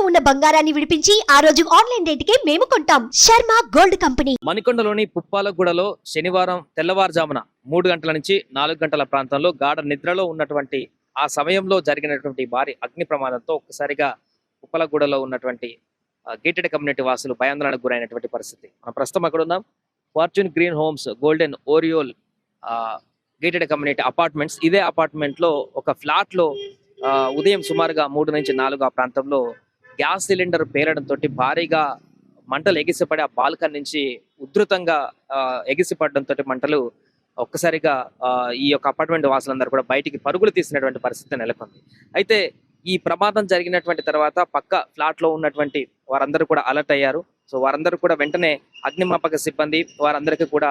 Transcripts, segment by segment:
ఇంట్లో ఉన్న బంగారాన్ని విడిపించి ఆ రోజు ఆన్లైన్ రేటుకే మేము కొంటాం. Sharma gold company. మణికొండలోని పుప్పాలగూడలో శనివారం తెల్లవారుజామున మూడు గంటల నుంచి నాలుగు గంటల ప్రాంతంలో గాఢ నిద్రలో ఉన్నటువంటి ఆ సమయంలో జరిగినటువంటి భారీ అగ్ని ప్రమాదంతో ఒక్కసారిగా పుప్పలగూడలో ఉన్నటువంటి గేటెడ్ కమ్యూనిటీ వాసులు భయాందోళనకు గురైనటువంటి పరిస్థితి. మనం ప్రస్తుతం అక్కడ ఉన్నాం. Fortune Green Homes Golden Oriole gated community apartments ఇదే అపార్ట్మెంట్లో ఒక ఫ్లాట్లో ఉదయం సుమారుగా మూడు నుంచి నాలుగు ఆ ప్రాంతంలో గ్యాస్ సిలిండర్ పేలడంతో భారీగా మంటలు ఎగిసిపడి ఆ బాల్కన్ నుంచి ఉధృతంగా ఎగిసిపడడంతో మంటలు ఒక్కసారిగా ఈ యొక్క అపార్ట్మెంట్ వాసులందరూ కూడా బయటికి పరుగులు తీసినటువంటి పరిస్థితి నెలకొంది. అయితే ఈ ప్రమాదం జరిగినటువంటి తర్వాత పక్క ఫ్లాట్లో ఉన్నటువంటి వారందరూ కూడా అలర్ట్ అయ్యారు. సో వారందరూ కూడా వెంటనే అగ్నిమాపక సిబ్బంది వారందరికీ కూడా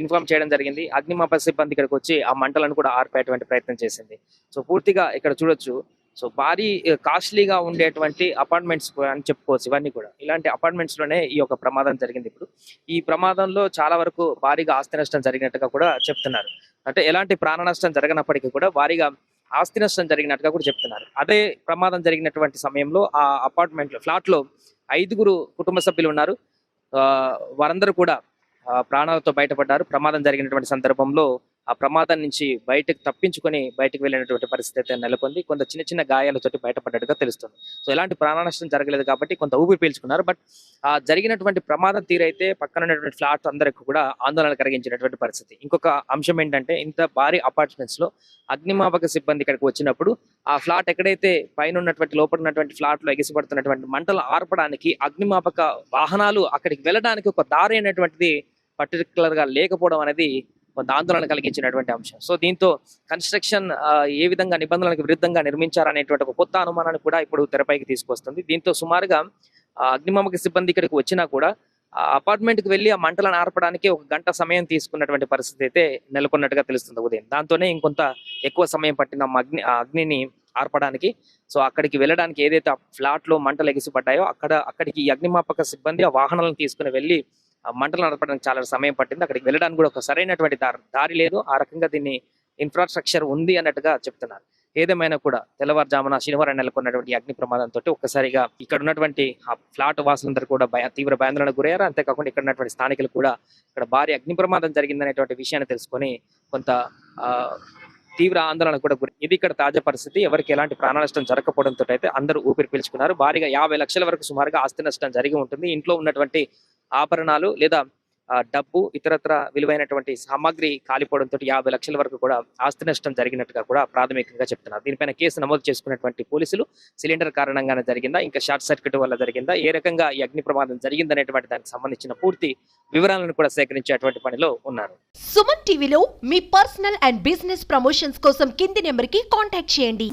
ఇన్ఫార్మ్ చేయడం జరిగింది. అగ్నిమాపక సిబ్బంది ఇక్కడికి వచ్చి ఆ మంటలను కూడా ఆర్పేటువంటి ప్రయత్నం చేసింది. సో పూర్తిగా ఇక్కడ చూడొచ్చు సో భారీ కాస్ట్లీగా ఉండేటువంటి అపార్ట్మెంట్స్ అని చెప్పుకోవచ్చు ఇవన్నీ కూడా. ఇలాంటి అపార్ట్మెంట్స్లోనే ఈ యొక్క ప్రమాదం జరిగింది ఇప్పుడు. ఈ ప్రమాదంలో చాలా వరకు భారీగా ఆస్తి నష్టం జరిగినట్టుగా కూడా చెప్తున్నారు. అంటే ఎలాంటి ప్రాణ నష్టం జరగనప్పటికీ కూడా భారీగా ఆస్తి నష్టం జరిగినట్టుగా కూడా చెప్తున్నారు. అదే ప్రమాదం జరిగినటువంటి సమయంలో ఆ అపార్ట్మెంట్ ఫ్లాట్లో ఐదుగురు కుటుంబ సభ్యులు ఉన్నారు. ఆ, వారందరూ కూడా ప్రాణాలతో బయటపడ్డారు. ప్రమాదం జరిగినటువంటి సందర్భంలో ఆ ప్రమాదం నుంచి బయటకు తప్పించుకొని బయటకు వెళ్ళినటువంటి పరిస్థితి అయితే నెలకొంది. కొంత చిన్న చిన్న గాయాలతోటి బయటపడ్డట్టుగా తెలుస్తుంది. సో ఎలాంటి ప్రాణనష్టం జరగలేదు కాబట్టి కొంత ఊపిరి పీల్చుకున్నారు. బట్ ఆ జరిగినటువంటి ప్రమాదం తీరైతే పక్కన ఉన్నటువంటి ఫ్లాట్ అందరికి కూడా ఆందోళన కలిగించినటువంటి పరిస్థితి. ఇంకొక అంశం ఏంటంటే ఇంత భారీ అపార్ట్మెంట్స్లో అగ్నిమాపక సిబ్బంది ఇక్కడికి వచ్చినప్పుడు ఆ ఫ్లాట్ ఎక్కడైతే పైన ఉన్నటువంటి లోపల ఉన్నటువంటి ఫ్లాట్లో ఎగిసిపడుతున్నటువంటి మంటలు ఆర్పడానికి అగ్నిమాపక వాహనాలు అక్కడికి వెళ్ళడానికి ఒక దారి అనేటువంటిది పర్టికులర్గా లేకపోవడం అనేది కొంత ఆందోళన కలిగించినటువంటి అంశం. సో దీంతో కన్స్ట్రక్షన్ ఏ విధంగా నిబంధనలకు విరుద్ధంగా నిర్మించారనేటువంటి ఒక కొత్త అనుమానాన్ని కూడా ఇప్పుడు తెరపైకి తీసుకొస్తుంది. దీంతో సుమారుగా అగ్నిమామక సిబ్బంది ఇక్కడికి వచ్చినా కూడా ఆ అపార్ట్మెంట్కి వెళ్ళి ఆ మంటలను ఆర్పడానికి ఒక గంట సమయం తీసుకున్నటువంటి పరిస్థితి అయితే నెలకొన్నట్టుగా తెలుస్తుంది ఉదయం. దాంతోనే ఇంకొంత ఎక్కువ సమయం పట్టిన అగ్ని అగ్నిని ఆర్పడానికి సో అక్కడికి వెళ్ళడానికి ఏదైతే ఫ్లాట్లో మంటలు ఎగిసిపడ్డాయో అక్కడ అక్కడికి ఈ అగ్నిమాపక సిబ్బంది ఆ వాహనాలను తీసుకుని వెళ్ళి మంటలు నడపడానికి చాలా సమయం పట్టింది. అక్కడికి వెళ్ళడానికి కూడా ఒక సరైనటువంటి దారి దారి లేదు. ఆ రకంగా దీన్ని ఇన్ఫ్రాస్ట్రక్చర్ ఉంది అన్నట్టుగా చెప్తున్నారు. ఏదేమైనా కూడా తెల్లవారుజామున శనివారం నెలకొన్నటువంటి అగ్ని ప్రమాదంతో ఒక్కసారిగా ఇక్కడ ఉన్నటువంటి ఆ ఫ్లాట్ వాసులందరూ కూడా భయ తీవ్ర భయాందోళనకు గురయ్యారు. అంతేకాకుండా ఇక్కడ ఉన్నటువంటి స్థానికులు కూడా ఇక్కడ భారీ అగ్ని ప్రమాదం జరిగిందనేటువంటి విషయాన్ని తెలుసుకొని కొంత ఆ, తీవ్ర ఆందోళన కూడా గురి ఇది ఇక్కడ తాజా పరిస్థితి. ఎవరికి ఎలాంటి ప్రాణ నష్టం జరగకపోవడంతో అయితే అందరూ ఊపిరి పీల్చుకున్నారు. భారీగా యాభై లక్షల వరకు సుమారుగా ఆస్తి నష్టం జరిగి ఉంటుంది. ఇంట్లో ఉన్నటువంటి ఆభరణాలు లేదా డబ్బు ఇతరత్ర విలువైనటువంటి సామాగ్రి కాలిపోవడంతో యాభై లక్షల వరకు కూడా ఆస్తి నష్టం జరిగినట్టుగా కూడా ప్రాథమికంగా చెప్తున్నారు. దీనిపైన కేసు నమోదు చేసుకున్నటువంటి పోలీసులు సిలిండర్ కారణంగానే జరిగిందా ఇంకా షార్ట్ సర్క్యూట్ వల్ల జరిగిందా ఏ రకంగా ఈ అగ్ని ప్రమాదం జరిగిందనేటువంటి దానికి సంబంధించిన పూర్తి వివరాలను కూడా సేకరించేటువంటి పనిలో ఉన్నారు. సుమన్ టీవీలో మీ పర్సనల్ అండ్ బిజినెస్ ప్రమోషన్స్ కోసం కింది నెంబర్కి కాంటాక్ట్ చేయండి.